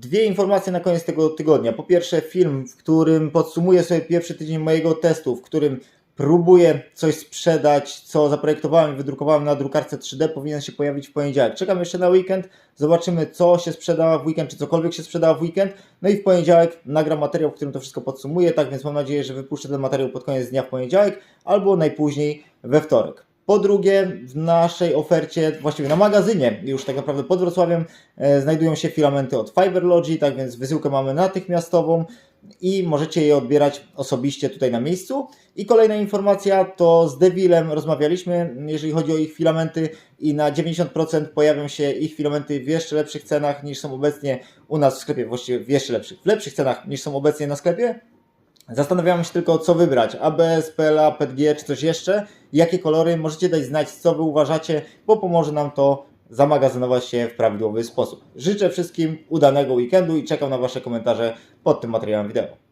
Dwie informacje na koniec tego tygodnia. Po pierwsze, film, w którym podsumuję sobie pierwszy tydzień mojego testu, w którym próbuję coś sprzedać, co zaprojektowałem i wydrukowałem na drukarce 3D, powinien się pojawić w poniedziałek. Czekam jeszcze na weekend, zobaczymy, co się sprzeda w weekend, czy cokolwiek się sprzeda w weekend. No i w poniedziałek nagram materiał, w którym to wszystko podsumuję, tak więc mam nadzieję, że wypuszczę ten materiał pod koniec dnia w poniedziałek albo najpóźniej we wtorek. Po drugie, w naszej ofercie, właściwie na magazynie, już tak naprawdę pod Wrocławiem, e, znajdują się filamenty od FiberLogi, tak więc wysyłkę mamy natychmiastową i możecie je odbierać osobiście tutaj na miejscu. I kolejna informacja to z Devilem rozmawialiśmy, jeżeli chodzi o ich filamenty i na 90% pojawią się ich filamenty w jeszcze lepszych cenach niż są obecnie u nas w sklepie, właściwie w jeszcze lepszych, w lepszych cenach niż są obecnie na sklepie. Zastanawiamy się tylko, co wybrać. ABS, PLA, PETG czy coś jeszcze. Jakie kolory? Możecie dać znać, co Wy uważacie, bo pomoże nam to zamagazynować się w prawidłowy sposób. Życzę wszystkim udanego weekendu i czekam na Wasze komentarze pod tym materiałem wideo.